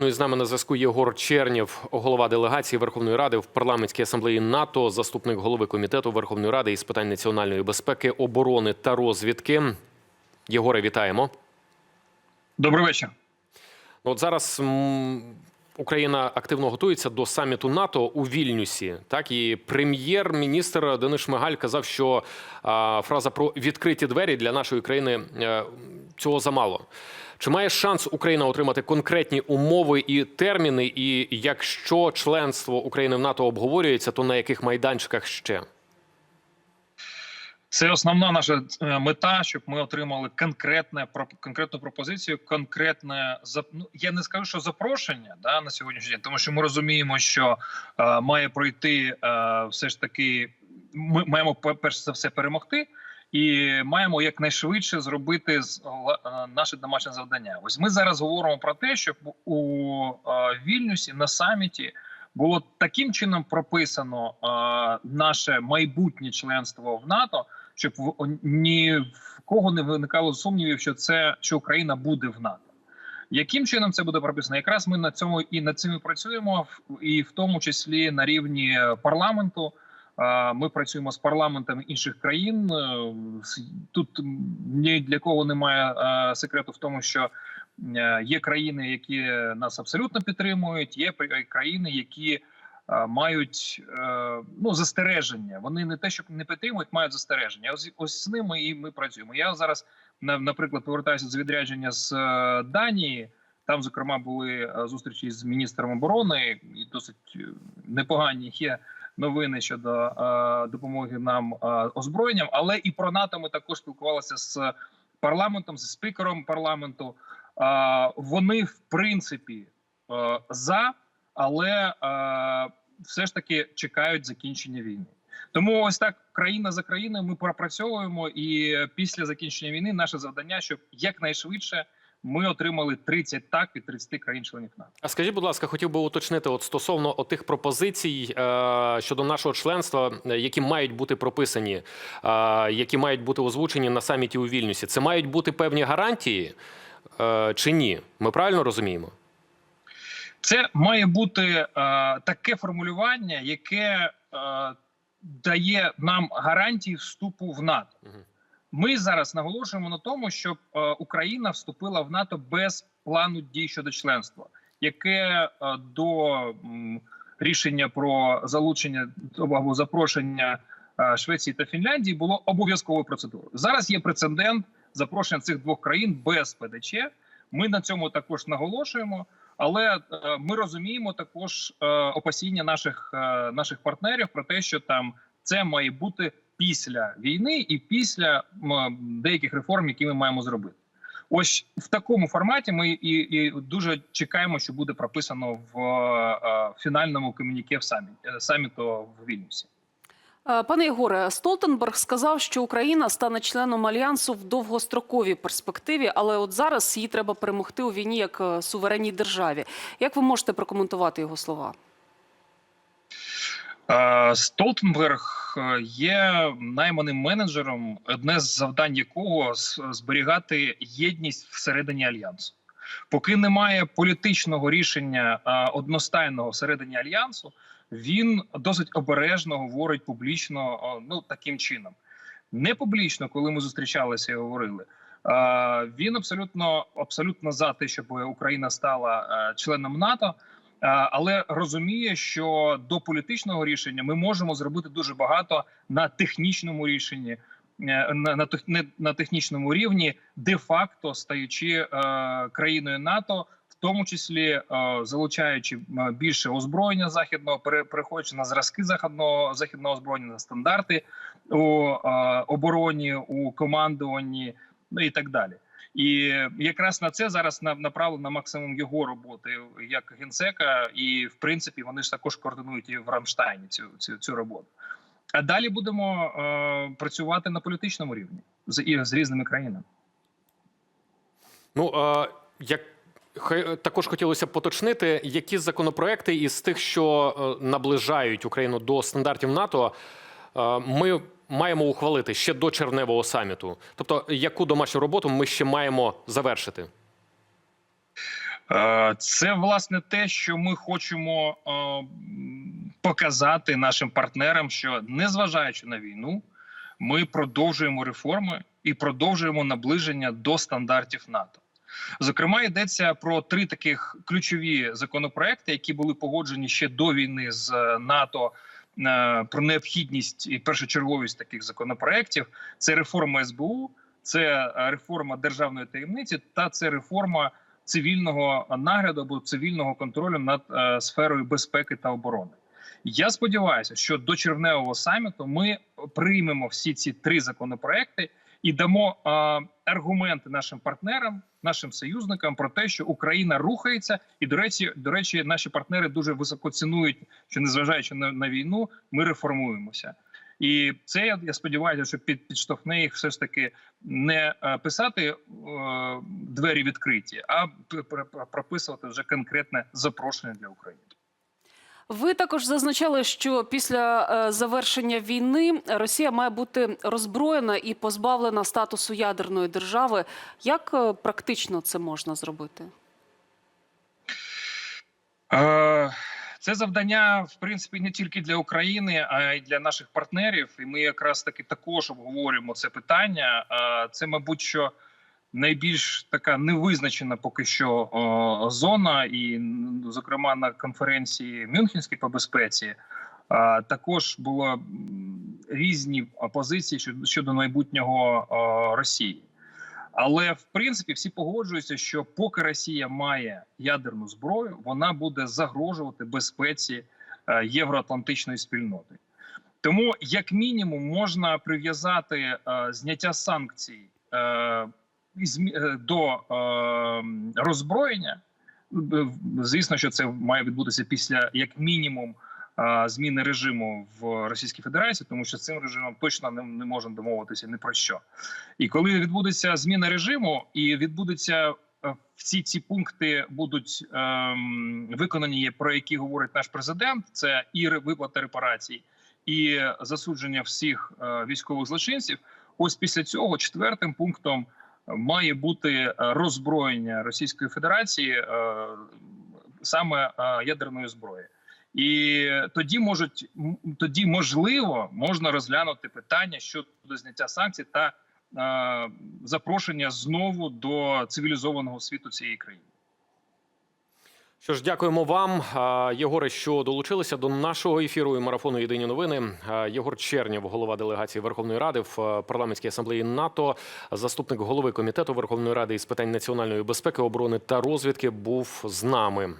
Ну і з нами на зв'язку Єгор Чернєв, голова делегації Верховної Ради в парламентській асамблеї НАТО, заступник голови комітету Верховної Ради із питань національної безпеки, оборони та розвідки. Єгоре, вітаємо. Добрий вечір. Ну, От зараз Україна активно готується до саміту НАТО у Вільнюсі. Так і прем'єр-міністр Денис Шмигаль казав, що а, фраза про відкриті двері для нашої країни е, цього замало. Чи має шанс Україна отримати конкретні умови і терміни? І якщо членство України в НАТО обговорюється, то на яких майданчиках ще? Це основна наша е, мета, щоб ми отримали конкретне конкретну пропозицію, конкретне ну, я не скажу, що запрошення да на сьогоднішній день, тому що ми розуміємо, що е, має пройти е, все ж таки. Ми маємо пе- перш за все перемогти, і маємо якнайшвидше зробити з- е, наше домашнє завдання. Ось ми зараз говоримо про те, щоб у е, Вільнюсі на саміті було таким чином прописано е, наше майбутнє членство в НАТО, щоб в ні в кого не виникало сумнівів, що це що Україна буде в НАТО. Яким чином це буде прописано? Якраз ми на цьому і над цим працюємо, і в тому числі на рівні парламенту. Ми працюємо з парламентами інших країн. Е, Тут ні для кого немає е, секрету в тому, що е, є країни, які нас абсолютно підтримують. Є країни, які мають ну застереження. Вони не те, щоб не підтримують, мають застереження. Ось ось з ними і ми працюємо. Я зараз наприклад повертаюся з відрядження з Данії. Там, зокрема, були зустрічі з міністром оборони, і досить непогані є новини щодо е, допомоги нам е, озброєнням. Але і про НАТО ми також спілкувалися з парламентом, з спікером парламенту. Е, вони, в принципі, за, але все ж таки чекають закінчення війни. Тому ось так країна за країною ми пропрацьовуємо, і після закінчення війни наше завдання, щоб якнайшвидше ми отримали 30 так від 30 країн-членів НАТО. А скажіть, будь ласка, хотів би уточнити от стосовно тих пропозицій е, щодо нашого членства, які мають бути прописані, е, які мають бути озвучені на саміті у Вільнюсі. Це мають бути певні гарантії е, чи ні? Ми правильно розуміємо? Це має бути е, таке формулювання, яке е, дає нам гарантії вступу в НАТО. Ми зараз наголошуємо на тому, щоб е, Україна вступила в НАТО без плану дій щодо членства, яке е, до рішення про залучення або запрошення е, Швеції та Фінляндії було обов'язковою процедурою. Зараз є прецедент запрошення цих двох країн без ПДЧ. Ми на цьому також наголошуємо. Але ми розуміємо також опасіння наших наших партнерів про те, що там це має бути після війни і після деяких реформ, які ми маємо зробити. Ось в такому форматі ми і, і дуже чекаємо, що буде прописано в е, фінальному комюніке в саміт, е, саміту в Вільнюсі. Е, Пане Єгоре, Столтенберг сказав, що Україна стане членом альянсу в довгостроковій перспективі, але от зараз їй треба перемогти у війні як суверенній державі. Як ви можете прокоментувати його слова? Столтенберг е, є найманим менеджером, одне з завдань якого зберігати єдність всередині альянсу. Поки немає політичного рішення е, одностайного всередині альянсу, він досить обережно говорить публічно е, ну таким чином. Не публічно, коли ми зустрічалися і говорили. Він абсолютно абсолютно за те, щоб Україна стала членом НАТО. Е, але розуміє, що до політичного рішення ми можемо зробити дуже багато на технічному рішенні, е, на, на, технічному рівні, де-факто стаючи е, країною НАТО, в тому числі залучаючи більше озброєння західного, пере- переходячи на зразки західного західного озброєння, на стандарти у обороні, у командуванні, ну і так далі. І якраз на це зараз на- направлено максимум його роботи як генсека, і в принципі вони ж також координують і в Рамштайні цю цю, цю роботу. А далі будемо е, працювати на політичному рівні з і з різними країнами. Ну е, як також хотілося б поточнити, які законопроекти із тих, що е, наближають Україну до стандартів НАТО, е, ми маємо ухвалити ще до червневого саміту. Тобто, яку домашню роботу ми ще маємо завершити? Е, Це власне те, що ми хочемо е, показати нашим партнерам, що незважаючи на війну, ми продовжуємо реформи і продовжуємо наближення до стандартів НАТО. Зокрема, йдеться про три таких ключові законопроекти, які були погоджені ще до війни з е, НАТО. Про необхідність і першочерговість таких законопроєктів. Це реформа СБУ, це реформа державної таємниці та це реформа цивільного нагляду або цивільного контролю над е, сферою безпеки та оборони. Я сподіваюся, що до червневого саміту ми приймемо всі ці три законопроекти і дамо е, аргументи нашим партнерам, нашим союзникам про те, що Україна рухається, і до речі, до речі, наші партнери дуже високо цінують, що незважаючи на, на війну, ми реформуємося. І це я, сподіваюся, що під, підштовхне їх все ж таки не писати е, двері відкриті, а прописувати вже конкретне запрошення для України. Ви також зазначали, що після е, завершення війни Росія має бути роззброєна і позбавлена статусу ядерної держави. Як е, практично це можна зробити? Е, Це завдання, в принципі, не тільки для України, а й для наших партнерів. І ми якраз таки також обговорюємо це питання. Це, мабуть, що найбільш така невизначена поки що зона, і зокрема на конференції Мюнхенській по безпеці. е, Також було різні позиції щодо- майбутнього Росії. Але в принципі всі погоджуються, що поки Росія має ядерну зброю, вона буде загрожувати безпеці е, євроатлантичної спільноти. Тому, як мінімум, можна прив'язати е, зняття санкцій е, е, до е, роззброєння. Звісно, що це має відбутися після як мінімум зміни режиму в Російській Федерації, тому що з цим режимом точно не, не можна домовитися ні про що. І коли відбудеться зміна режиму, і відбудеться е, всі ці пункти будуть ем, виконані, про які говорить наш президент, це і виплата репарацій, і засудження всіх е, військових злочинців. Ось після цього четвертим пунктом має бути е, роззброєння Російської Федерації е, саме е, ядерної зброї. І тоді можуть тоді можливо можна розглянути питання щодо зняття санкцій та е, запрошення знову до цивілізованого світу цієї країни. Що ж, дякуємо вам, Єгоре, що долучилися до нашого ефіру і марафону Єдині новини. Єгор Чернєв, голова делегації Верховної Ради в е, парламентській асамблеї НАТО, заступник голови комітету Верховної Ради із питань національної безпеки, оборони та розвідки, був з нами.